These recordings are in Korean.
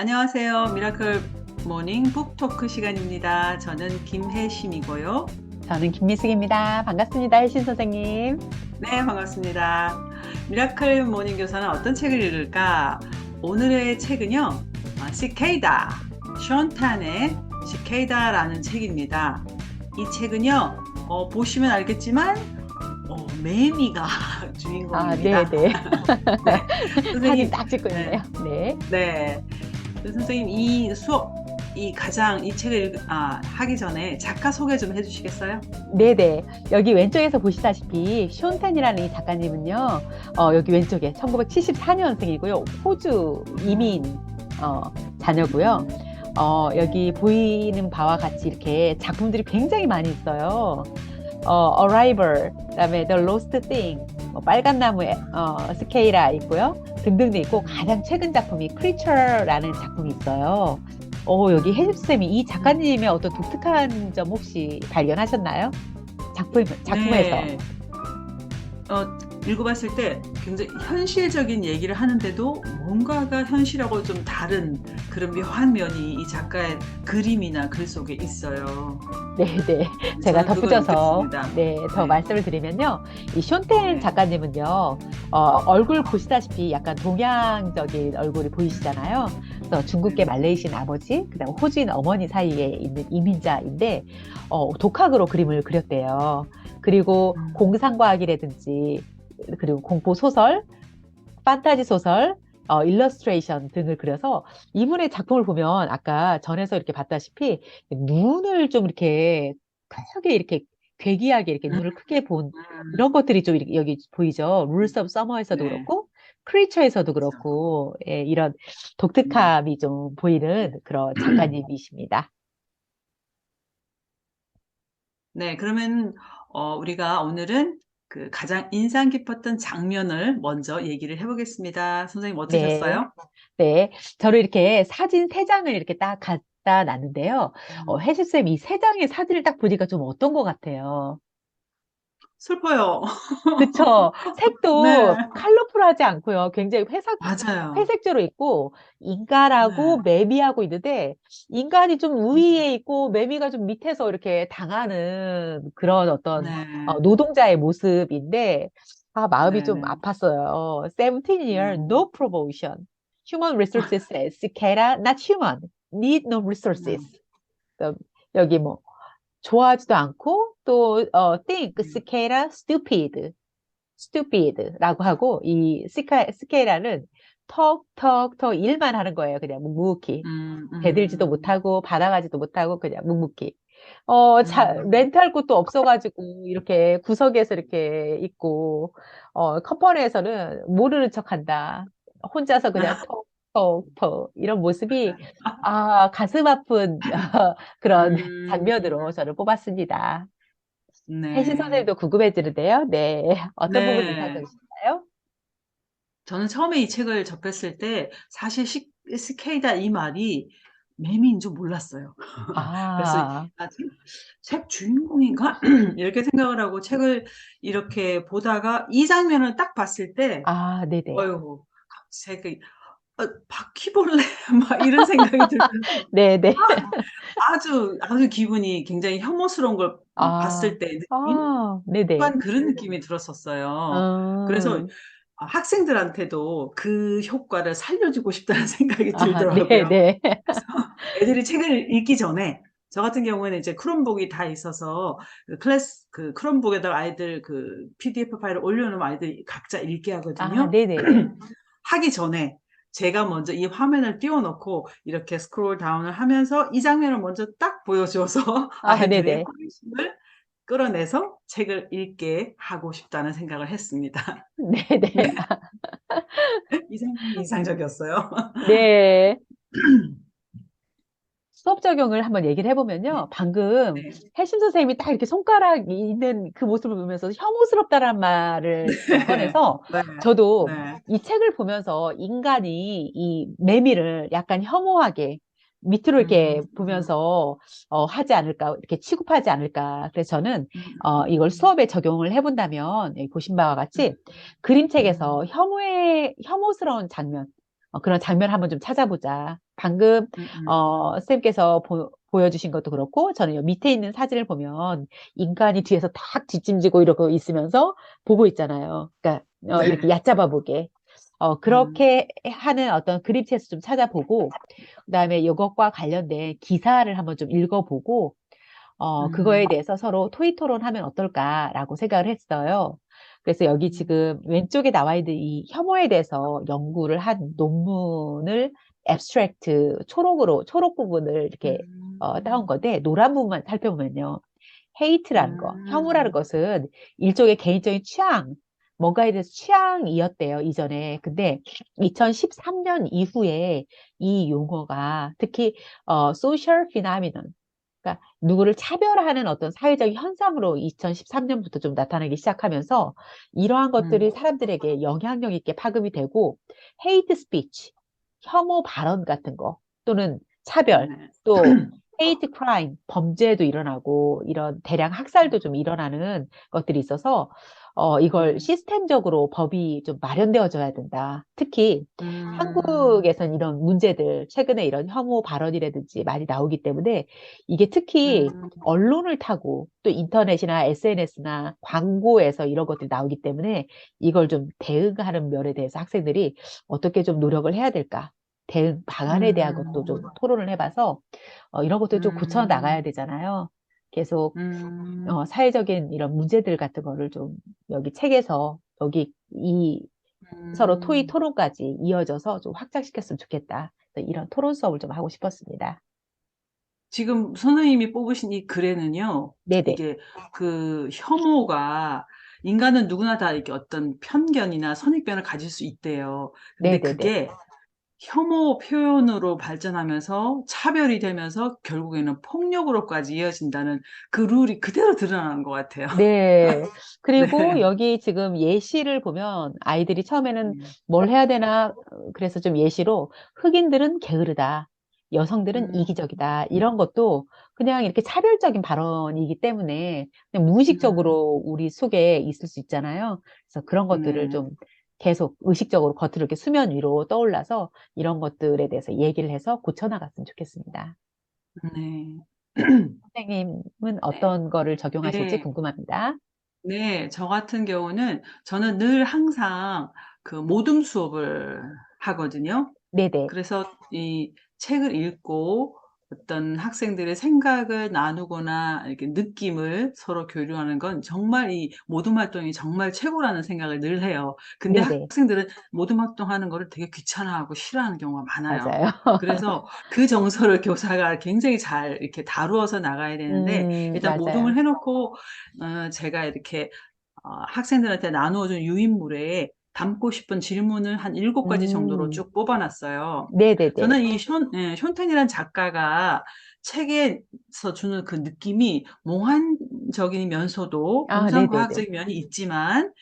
안녕하세요. 미라클 모닝 북토크 시간입니다. 저는 김혜심이고요. 저는 김미숙입니다. 반갑습니다. 혜신 선생님. 네, 반갑습니다. 미라클 모닝 교사는 어떤 책을 읽을까? 오늘의 책은요, 아, 시케이다. 션탄의 시케이다라는 책입니다. 이 책은요, 어, 보시면 알겠지만, 어, 매미가 아, 주인공입니다. 네네. 네. 사진 딱 찍고 네. 있네요. 네. 네. 그 선생님, 이 수업, 이 가장 이 책을 읽- 아, 하기 전에 작가 소개 좀 해주시겠어요? 네네. 여기 왼쪽에서 보시다시피 숀텐이라는 이 작가님은요, 어, 여기 왼쪽에 1974년생이고요. 호주 이민, 어, 자녀고요. 어, 여기 보이는 바와 같이 이렇게 작품들이 굉장히 많이 있어요. 어, Arrival, 그다음에 The Lost Thing, 뭐 빨간 나무의 어, 스케이라 있고요. 등등도 있고 가장 최근 작품이 Creature라는 작품이 있어요. 어, 여기 혜집쌤이 이 작가님의 어떤 독특한 점 혹시 발견하셨나요? 작품, 작품에서. 네. 어, 읽어봤을 때 굉장히 현실적인 얘기를 하는데도 뭔가가 현실하고 좀 다른 그런 묘한 면이 이 작가의 그림이나 글 속에 있어요. 네네. 제가 저는 그걸 덧붙여서. 네, 더 네. 말씀을 드리면요. 이 숀텐 네. 작가님은요, 어, 얼굴 보시다시피 약간 동양적인 얼굴이 보이시잖아요. 그래서 중국계 네. 말레이시안 아버지, 그 다음 호주인 어머니 사이에 있는 이민자인데, 어, 독학으로 그림을 그렸대요. 그리고 음. 공상과학이라든지, 그리고 공포 소설, 판타지 소설, 어, 일러스트레이션 등을 그려서 이분의 작품을 보면 아까 전에서 이렇게 봤다시피 눈을 좀 이렇게 크게 이렇게 괴기하게 이렇게 음. 눈을 크게 본 음, 이런 것들이 좀 이렇게 여기 보이죠. 룰스 오브 서머에서도 네. 그렇고 크리처에서도 그렇고 예, 이런 독특함이 좀 보이는 그런 작가님이십니다. 네, 그러면 어, 우리가 오늘은 그 가장 인상 깊었던 장면을 먼저 얘기를 해보겠습니다. 선생님 어떠셨어요? 네, 저를 이렇게 사진 세 장을 이렇게 딱 갖다 놨는데요. 어, 음, 혜수쌤 이 세 장의 사진을 딱 보니까 좀 어떤 것 같아요? 슬퍼요. 그쵸. 색도 네, 컬러풀하지 않고요. 굉장히 회색, 맞아요. 회색조로 있고, 인간하고 네, 매미하고 있는데, 인간이 좀 우위에 있고, 매미가 좀 밑에서 이렇게 당하는 그런 어떤 네, 어, 노동자의 모습인데, 아, 마음이 네, 좀 네. 아팠어요. 17 year, 음, no promotion. Human resources says, Cicada, not human. Need no 음, resources. 또 여기 뭐, 좋아하지도 않고, 또, 어, think, 음, cicada, stupid. stupid라고 하고 이 스카, 스케라는 턱, 턱, 턱 일만 하는 거예요. 그냥 묵묵히. 음, 대들지도 음, 못하고 받아가지도 못하고 그냥 묵묵히. 어, 자, 음. 렌트할 곳도 없어가지고 이렇게 구석에서 이렇게 있고 어, 컴퍼니에서는 모르는 척 한다. 혼자서 그냥 턱, 턱, 턱 이런 모습이 아, 가슴 아픈 그런 음, 장면으로 저를 뽑았습니다. 혜신 네, 선생님도 궁금해지는데요. 네. 어떤 부분이 네. 인상적이셨나요? 저는 처음에 이 책을 접했을 때 사실 시, 스케이다 이 말이 매미인 줄 몰랐어요. 그래서 아, 아, 책, 책 주인공인가? 이렇게 생각을 하고 책을 이렇게 보다가 이 장면을 딱 봤을 때, 아, 네네. 어휴, 갑자기 어, 바퀴벌레 막 이런 생각이 들면서 네네. 아주 아주 기분이 굉장히 혐오스러운 걸 아, 봤을 때 느낀 아, 네네. 약간 그런 느낌이 들었었어요. 그래서 음, 아, 학생들한테도 그 효과를 살려주고 싶다는 생각이 아, 들더라고요. 네네. 그래서 애들이 책을 읽기 전에 저 같은 경우에는 이제 크롬북이 다 있어서 그 클래스 그 크롬북에다가 아이들 그 PDF 파일을 올려 놓으면 아이들이 각자 읽게 아, 하거든요. 네네네. 하기 전에 제가 먼저 이 화면을 띄워놓고 이렇게 스크롤 다운을 하면서 이 장면을 먼저 딱 보여줘서 아, 아이들의 네네. 호기심을 끌어내서 책을 읽게 하고 싶다는 생각을 했습니다. 네네. 네, 이 장면이 인상적이었어요. 네. 수업 적용을 한번 얘기를 네, 해보면요. 방금 네, 혜심 선생님이 딱 이렇게 손가락 있는 그 모습을 보면서 혐오스럽다란 말을 네, 꺼내서 네, 저도 네. 이 책을 보면서 인간이 이 매미를 약간 혐오하게 밑으로 이렇게 음, 보면서 어, 하지 않을까, 이렇게 취급하지 않을까. 그래서 저는 음, 어, 이걸 수업에 적용을 해본다면 여기 보신 바와 같이 그림책에서 음, 혐오의, 혐오스러운 장면, 어, 그런 장면 한번 좀 찾아보자. 방금 음, 음. 어, 쌤께서 보, 보여주신 것도 그렇고, 저는 요 밑에 있는 사진을 보면 인간이 뒤에서 탁 뒷짐지고 이러고 있으면서 보고 있잖아요. 그러니까 어, 네. 이렇게 얕잡아 보게. 어, 그렇게 하는 어떤 그림체에서 좀 찾아보고, 그 다음에 이것과 관련된 기사를 한번 좀 읽어보고, 어, 음. 그거에 대해서 서로 토의 토론 하면 어떨까라고 생각을 했어요. 그래서 여기 음. 지금 왼쪽에 나와 있는 이 혐오에 대해서 연구를 한 논문을 앱스트랙트 초록으로 초록 부분을 이렇게 음. 어, 따온 건데 노란 부분만 살펴보면요. 헤이트라는 거, 음. 혐오라는 것은 일종의 개인적인 취향, 뭔가에 대해서 취향이었대요, 이전에. 근데 2013년 이후에 이 용어가 특히 어, social phenomenon, 그러니까 누구를 차별하는 어떤 사회적 현상으로 2013년부터 좀 나타나기 시작하면서 이러한 것들이 음. 사람들에게 영향력 있게 파급이 되고 헤이트 스피치, 혐오 발언 같은 거 또는 차별, 네. 또 헤이트 크라임, 범죄도 일어나고 이런 대량 학살도 좀 일어나는 것들이 있어서 어, 이걸 음. 시스템적으로 법이 좀 마련되어져야 된다. 특히 음. 한국에선 이런 문제들, 최근에 이런 혐오 발언이라든지 많이 나오기 때문에 이게 특히 음. 언론을 타고 또 인터넷이나 SNS나 광고에서 이런 것들이 나오기 때문에 이걸 좀 대응하는 면에 대해서 학생들이 어떻게 좀 노력을 해야 될까? 대응 방안에 대한 것도 좀 토론을 해봐서 어, 이런 것도 좀 고쳐 나가야 되잖아요. 계속 음. 어, 사회적인 이런 문제들 같은 거를 좀 여기 책에서 여기 이 서로 토의 음. 토론까지 이어져서 좀 확장시켰으면 좋겠다. 이런 토론 수업을 좀 하고 싶었습니다. 지금 선생님이 뽑으신 이 글에는요, 네네. 이게 그 혐오가 인간은 누구나 다 이렇게 어떤 편견이나 선입견을 가질 수 있대요. 근데 네네네. 그게 혐오 표현으로 발전하면서 차별이 되면서 결국에는 폭력으로까지 이어진다는 그 룰이 그대로 드러나는 것 같아요. 네. 그리고 네. 여기 지금 예시를 보면 아이들이 처음에는 음. 뭘 해야 되나, 어, 그래서 좀 예시로 흑인들은 게으르다. 여성들은 음. 이기적이다. 이런 것도 그냥 이렇게 차별적인 발언이기 때문에 그냥 음. 무의식적으로 우리 속에 있을 수 있잖아요. 그래서 그런 것들을 네. 좀 계속 의식적으로 겉으로 이렇게 수면 위로 떠올라서 이런 것들에 대해서 얘기를 해서 고쳐나갔으면 좋겠습니다. 네. 선생님은 어떤 거를 적용하실지 네. 궁금합니다. 네. 저 같은 경우는 저는 늘 항상 그 모둠 수업을 하거든요. 네네. 그래서 이 책을 읽고 어떤 학생들의 생각을 나누거나 이렇게 느낌을 서로 교류하는 건 정말 이 모둠 활동이 정말 최고라는 생각을 늘 해요. 근데 네네. 학생들은 모둠 활동하는 거를 되게 귀찮아하고 싫어하는 경우가 많아요. 맞아요. 그래서 그 정서를 교사가 굉장히 잘 이렇게 다루어서 나가야 되는데 음, 일단 맞아요. 모둠을 해 놓고 어 제가 이렇게 어 학생들한테 나누어 준 유인물에 담고 싶은 질문을 한 7 가지 정도로 음, 쭉 뽑아 놨어요. 네네네. 저는 이 숀 예 숀텐이라는 작가가 책에서 주는 그 느낌이 몽환적이면서도 아, 네네네. 공상과학적인 면이 있지만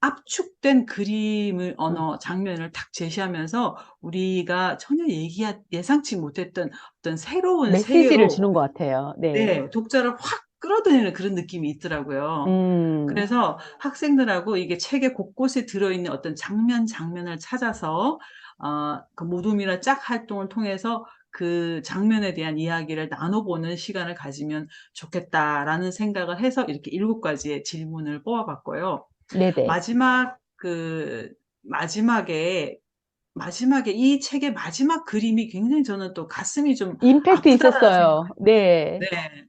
압축된 그림을 음, 언어 장면을 딱 제시하면서 우리가 전혀 얘기하 예상치 못했던 어떤 새로운 메시지를 세계로 주는 것 같아요. 네. 네. 독자를 확 끌어들이는 그런 느낌이 있더라고요. 음, 그래서 학생들하고 이게 책의 곳곳에 들어있는 어떤 장면, 장면을 찾아서 어 그 모둠이나 짝 활동을 통해서 그 장면에 대한 이야기를 나눠보는 시간을 가지면 좋겠다라는 생각을 해서 이렇게 7가지의 질문을 뽑아 봤고요. 네네. 마지막 그 마지막에 마지막에 이 책의 마지막 그림이 굉장히 저는 또 가슴이 좀 임팩트 아프다라는 있었어요. 생각을 네. 네.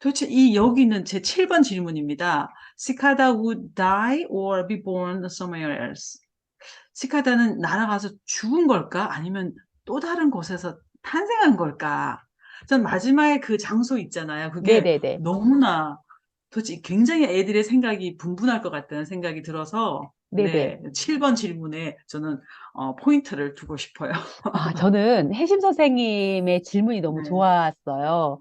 도대체 이 여기는 제 7번 질문입니다. "시카다 would die or be born somewhere else?" 시카다는 날아가서 죽은 걸까? 아니면 또 다른 곳에서 탄생한 걸까? 전 마지막에 그 장소 있잖아요. 그게 네네네. 너무나 도대체 굉장히 애들의 생각이 분분할 것 같다는 생각이 들어서 네네. 네 7번 질문에 저는 어 포인트를 두고 싶어요. 아, 저는 혜심 선생님의 질문이 너무 네. 좋았어요.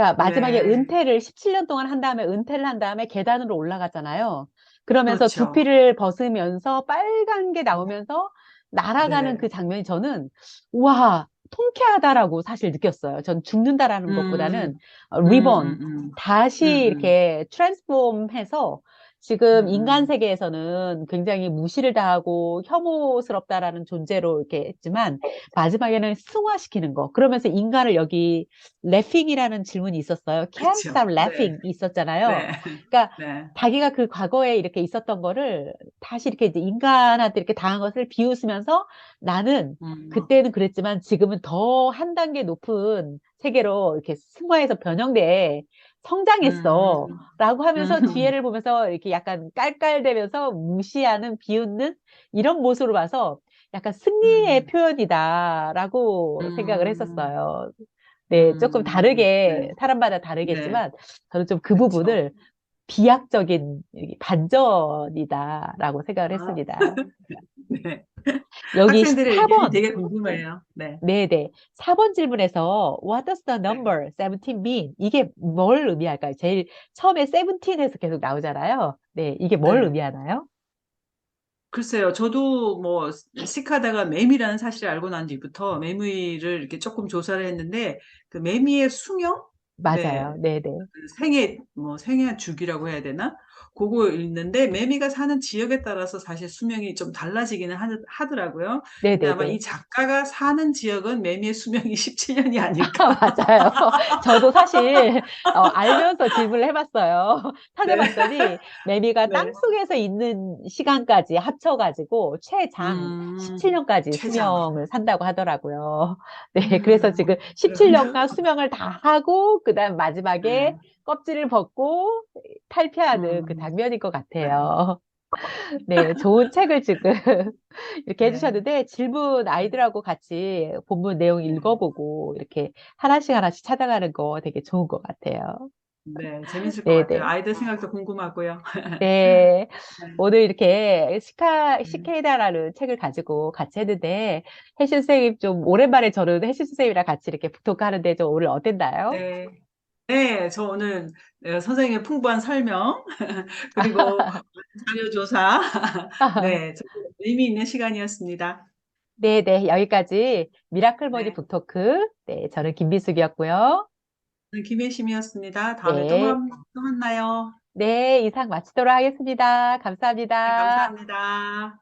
그러니까 마지막에 네. 은퇴를 17년 동안 한 다음에 은퇴를 한 다음에 계단으로 올라가잖아요. 그러면서 그렇죠. 두피를 벗으면서 빨간 게 나오면서 날아가는 네. 그 장면이 저는 와, 통쾌하다라고 사실 느꼈어요. 전 죽는다라는 것보다는 음. 어, 리본 음음음. 다시 음음. 이렇게 트랜스폼해서 지금 음, 인간 음. 세계에서는 굉장히 무시를 당하고 혐오스럽다라는 존재로 이렇게 했지만 마지막에는 승화시키는 거. 그러면서 인간을 여기 laughing이라는 질문이 있었어요. Can't 그쵸. stop 네. laughing 있었잖아요. 네. 그러니까 네. 자기가 그 과거에 이렇게 있었던 거를 다시 이렇게 이제 인간한테 이렇게 당한 것을 비웃으면서 나는 음. 그때는 그랬지만 지금은 더 한 단계 높은 세계로 이렇게 승화해서 변형돼 성장했어. 음. 라고 하면서 음. 뒤에를 보면서 이렇게 약간 깔깔대면서 무시하는, 비웃는 이런 모습으로 봐서 약간 승리의 음. 표현이다라고 생각을 음. 했었어요. 네, 조금 음. 다르게, 네. 사람마다 네. 다르겠지만, 저는 좀 그. 부분을 비약적인 이 반전이다라고 생각을 아. 했습니다. 네. 여기 학생들의 의견이 4번. 되게 궁금해요. 네. 네 네. 4번 질문에서 What does the 네. number 17 mean? 이게 뭘 의미할까요? 제일 처음에 17에서 계속 나오잖아요. 네, 이게 뭘 네. 의미하나요? 글쎄요. 저도 뭐 sik하다가 매미라는 사실을 알고 난 뒤부터 매미를 이렇게 조금 조사를 했는데 그 매미의 수명? 맞아요. 네. 네네. 그 생애 뭐 생애 주기라고 해야 되나? 그거 읽는데 매미가 사는 지역에 따라서 사실 수명이 좀 달라지기는 하, 하더라고요. 근데 아마 네네네. 이 작가가 사는 지역은 매미의 수명이 17년이 아닐까. 맞아요. 저도 사실 어, 알면서 질문을 해 봤어요. 네. 찾아봤더니 매미가 네. 땅속에서 있는 시간까지 합쳐 가지고 최장 음, 17 년까지 최장. 수명을 산다고 하더라고요. 네, 그래서 음, 지금 그렇군요. 17년간 수명을 다 하고 그다음 마지막에 네. 껍질을 벗고 탈피하는 그 음, 장면인 것 네. 같아요. 네, 좋은 책을 지금 이렇게 네. 해주셨는데 질문 네. 아이들하고 같이 본문 내용 네. 읽어보고 이렇게 하나씩 하나씩 찾아가는 거 되게 좋은 것 같아요. 네, 재밌을 것 같아요. 네네. 아이들 생각도 궁금하고요. 네. 네. 오늘 이렇게 시카, 네. 시케이다라는 책을 가지고 같이 했는데, 혜신 선생님 좀 오랜만에 저는 혜신 선생님이랑 같이 이렇게 북토크 하는데 좀 오늘 어땠나요? 네. 네, 저 오늘 어, 선생님의 풍부한 설명, 그리고 자료 조사, 네, 정말 의미 있는 시간이었습니다. 네네. 여기까지 미라클 모니 네, 북토크. 네, 저는 김비숙이었고요. 저는 김혜심이었습니다. 다음에 또, 네. 만, 또 만나요. 네, 이상 마치도록 하겠습니다. 네, 감사합니다. 감사합니다.